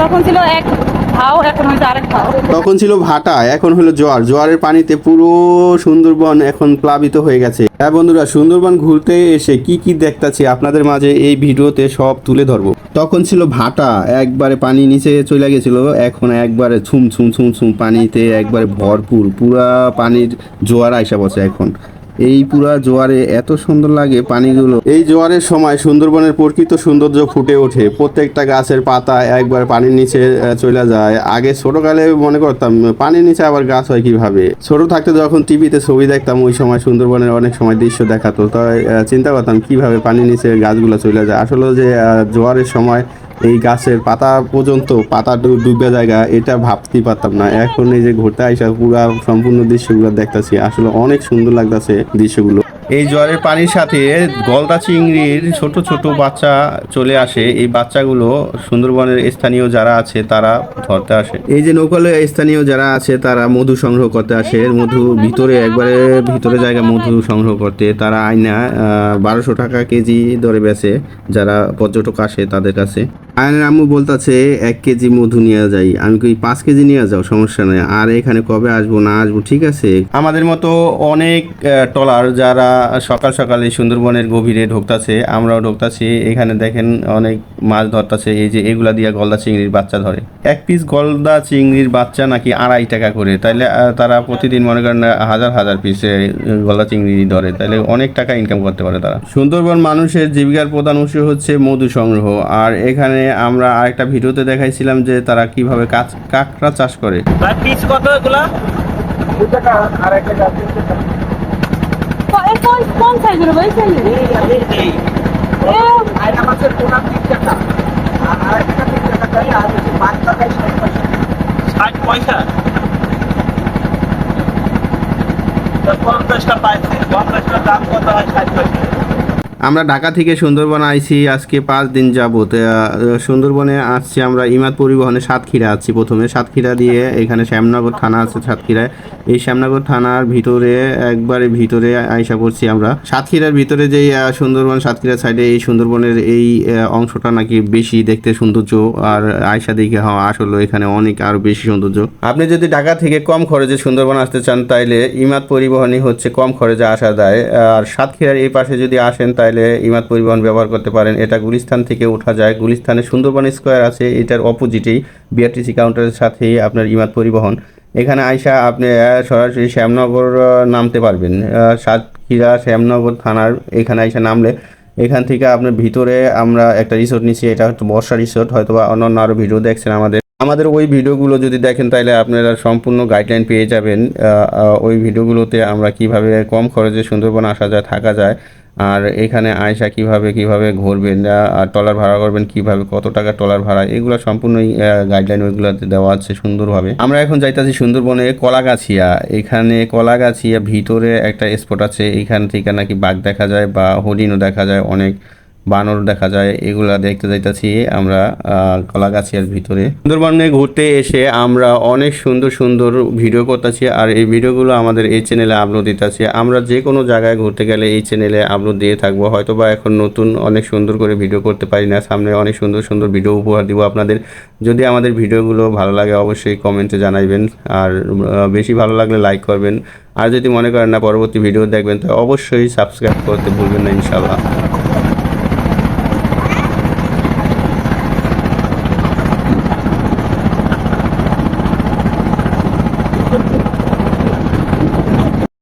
তখন ছিল এক ভাও, এখন হয়েছে আরেক ভাও। তখন ছিল ভাটা, এখন হলো জোয়ার। জোয়ারের পানিতে পুরো সুন্দরবন এখন প্লাবিত হয়ে গেছে। হ্যাঁ বন্ধুরা, সুন্দরবন ঘুরতে এসে কি কি দেখতাছি আপনাদের মাঝে এই ভিডিওতে সব তুলে ধরবো। তখন ছিল ভাটা, একবারে পানি নিচে চলে গেছিল, এখন একবারে ছুম ছুম ছুম ছুম পানিতে একবারে ভরপুর, পুরা পানির জোয়ার আইসা বসে এখন। এই পুরা জোয়ারে এত সুন্দর লাগে পানিগুলো। এই জোয়ারের সময় সুন্দরবনের প্রকৃত সৌন্দর্য ফুটে ওঠে। প্রত্যেকটা গাছের পাতা একবার পানির নিচে চলে যায়। আগে ছোটকালে মনে করতাম, পানির নিচে আবার গাছ হয় কীভাবে? ছোট থাকতে যখন টিভিতে ছবি দেখতাম, ওই সময় সুন্দরবনের অনেক সময় দৃশ্য দেখাতো। তাই চিন্তা করতাম কীভাবে পানির নিচে গাছগুলো চলে যায়। আসলে যে জোয়ারের সময় এই গাছের পাতা পর্যন্ত পাতা ডুবে জায়গা, এটা ভাবতেই পারতাম না। এখন এই যে ঘুরতে আইসা পুরা সম্পূর্ণ দৃশ্যগুলো দেখতেছি। আসলে অনেক সুন্দর লাগতেছে দৃশ্যগুলো। এই জ্বরের পানির সাথে গলদা চিংড়ির ছোট ছোট বাচ্চা চলে আসে। এই বাচ্চাগুলো সুন্দরবনের স্থানীয় যারা আছে, তারা ধরতে আসে। এই যে নৌকালে স্থানীয় যারা আছে, তারা মধু সংগ্রহ করতে আসে। মধু ভিতরে, একবারে ভিতরে জায়গা মধু সংগ্রহ করতে। তারা আয়না বারোশো টাকা কেজি দরে বেচে। যারা পর্যটক আসে, তাদের কাছে। আয়নের আম্মু বলতেছে, এক কেজি মধু নিয়ে যাই। আমি কি পাঁচ কেজি নিয়ে যাও? সমস্যা নেই। আর এখানে কবে আসব, না আসব, ঠিক আছে? আমাদের মতো অনেক টলার যারা সকাল সকালে সুন্দরবনের গভীরে ঢুকতাছে আমরাও ঢুকতাছি। এখানে দেখেন অনেক মাছ ধরতাছে এই যে এগুলা দিয়ে গলদা চিংড়ির বাচ্চা ধরে। এক পিস গলদা চিংড়ির বাচ্চা নাকি আড়াই টাকা করে। তাইলে তারা প্রতিদিন মনে করেন হাজার হাজার পিস গলদা চিংড়ি ধরে। তাইলে অনেক টাকা ইনকাম করতে পারে তারা। সুন্দরবন মানুষের জীবিকার প্রধান উৎস হচ্ছে মধু সংগ্রহ। আর এখানে আমরা আরেকটা ভিডিওতে দেখাইছিলাম যে তারা কীভাবে কাঁচ কাঁকড়া চাষ করে। পিস কত এগুলা? এ কোন কোন সাইজের ভাই সাইজের এই এ আয়না মাছের পোনা তিন টাকা আর আরেকটা তিন টাকা চাই আর হচ্ছে পাঁচ টাকায় ষাট পয়সা ষাট পয়সা তো পঞ্চাশটা পাইছে পঞ্চাশটার দাম কত হয় ষাট পয়সা আমরা ঢাকা থেকে সুন্দরবন আইছি, আজকে পাঁচ দিন যাবত। সুন্দরবনে আসছি আমরা ইমাদ পরিবহনে সাতক্ষীরা আছি প্রথমে। সাতক্ষীরা দিয়ে এখানে শ্যামনগর থানা আছে সাতক্ষীরায়। এই শ্যামনগর থানার ভিতরে, একবারে ভিতরে আইসা করছি আমরা। সাতক্ষীরার ভিতরে যে সুন্দরবন, সাতক্ষীরা সাইডে এই সুন্দরবনের এই অংশটা নাকি বেশি দেখতে সৌন্দর্য, আর আয়সা দেখে হওয়া আসলে এখানে অনেক আরও বেশি সৌন্দর্য। আপনি যদি ঢাকা থেকে কম খরচে সুন্দরবন আসতে চান, তাইলে ইমাদ পরিবহনই হচ্ছে কম খরচে আসা দেয় আর সাতক্ষীরার এই পাশে যদি আসেন, তাইলে ইমাদ পরিবহন ব্যবহার করতে পারেন। এটা গুলিস্তান থেকে ওঠা যায়। গুলিস্তানে সুন্দরবন স্কোয়ার আছে। এটার অপোজিটেই বিআরটিসি কাউন্টারের সাথেই আপনার ইমাদ পরিবহন। এখানে আইসা আপনি সরাসরি শ্যামনগর নামতে পারবেন। সাতক্ষীরা শ্যামনগর থানার এখানে আইসা নামলে এখান থেকে আপনার ভিতরে আমরা একটা রিসোর্ট নিচ্ছি এটা হচ্ছে বর্ষা রিসোর্ট হয়তো বা অন্যান্য আরও ভিডিও দেখছেন আমাদের। আমাদের ওই ভিডিওগুলো যদি দেখেন তাহলে আপনারা সম্পূর্ণ গাইডলাইন পেয়ে যাবেন ওই ভিডিওগুলোতে আমরা কীভাবে কম খরচে সুন্দরবন আসা যায়, থাকা যায়। আর এখানে আয়সা কীভাবে কীভাবে ঘুরবেন আর টলার ভাড়া করবেন, কীভাবে, কত টাকা টলার ভাড়া, এগুলো সম্পূর্ণই গাইডলাইন ওইগুলোতে দেওয়া আছে সুন্দরভাবে। আমরা এখন যাইতাছি সুন্দরবনে কলাগাছিয়া। এখানে কলাগাছিয়া ভিতরে একটা স্পট আছে, এখান থেকে নাকি বাঘ দেখা যায় বা হরিণও দেখা যায় অনেক। বানর দেখা যায়, এগুলা দেখতে যাইতাছি আমরা কলাগাছিয়ার ভিতরে। সুন্দরবনে ঘুরতে এসে আমরা অনেক সুন্দর সুন্দর ভিডিও করতেছি আর এই ভিডিওগুলো আমাদের এই চ্যানেলে আপলোড দিতেছি। আমরা যে কোনো জায়গায় ঘুরতে গেলে এই চ্যানেলে আপলোড দিয়ে থাকব। হয়তো বা এখন নতুন অনেক সুন্দর করে ভিডিও করতে পারি না, সামনে অনেক সুন্দর সুন্দর ভিডিও উপহার দিব আপনাদের। যদি আমাদের ভিডিওগুলো ভালো লাগে অবশ্যই কমেন্টে জানাইবেন, আর বেশি ভালো লাগলে লাইক করবেন। আর যদি মনে করেন না পরবর্তী ভিডিও দেখবেন, তো অবশ্যই সাবস্ক্রাইব করতে ভুলবেন না ইনশাল্লাহ